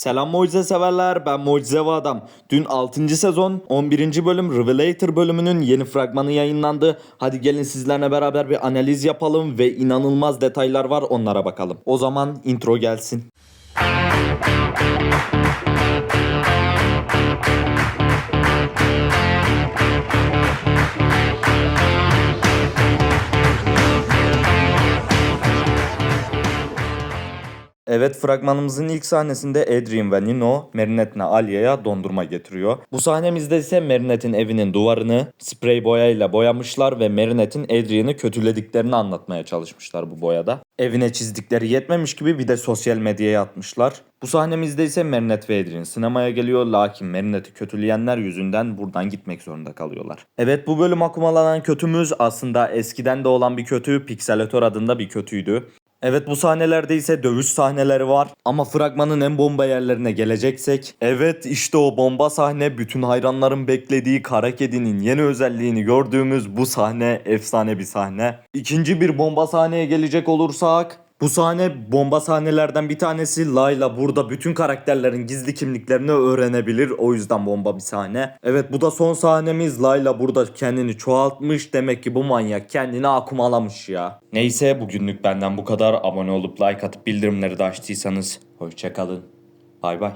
Selam mucize severler ben Mucizevi Adam. Dün 6. sezon 11. bölüm Revelator bölümünün yeni fragmanı yayınlandı. Hadi gelin sizlerle beraber bir analiz yapalım ve inanılmaz detaylar var onlara bakalım. O zaman intro gelsin. Evet fragmanımızın ilk sahnesinde Adrian ve Nino Marinette'le Alia'ya dondurma getiriyor. Bu sahnemizde ise Marinette'in evinin duvarını sprey boyayla boyamışlar ve Marinette'in Adrian'ı kötülediklerini anlatmaya çalışmışlar bu boyada. Evine çizdikleri yetmemiş gibi bir de sosyal medyaya atmışlar. Bu sahnemizde ise Marinette ve Adrian sinemaya geliyor lakin Marinette'i kötüleyenler yüzünden buradan gitmek zorunda kalıyorlar. Evet bu bölüm akumalanan kötümüz aslında eskiden de olan bir kötü Pixelator adında bir kötüydü. Evet bu sahnelerde ise dövüş sahneleri var. Ama fragmanın en bomba yerlerine geleceksek. Evet işte o bomba sahne bütün hayranların beklediği kara kedinin yeni özelliğini gördüğümüz bu sahne efsane bir sahne. İkinci bir bomba sahneye gelecek olursak. Bu sahne bomba sahnelerden bir tanesi. Layla burada bütün karakterlerin gizli kimliklerini öğrenebilir. O yüzden bomba bir sahne. Evet bu da son sahnemiz. Layla burada kendini çoğaltmış. Demek ki bu manyak kendini akumalamış ya. Neyse bugünlük benden bu kadar. Abone olup like atıp bildirimleri de açtıysanız hoşçakalın. Bay bay.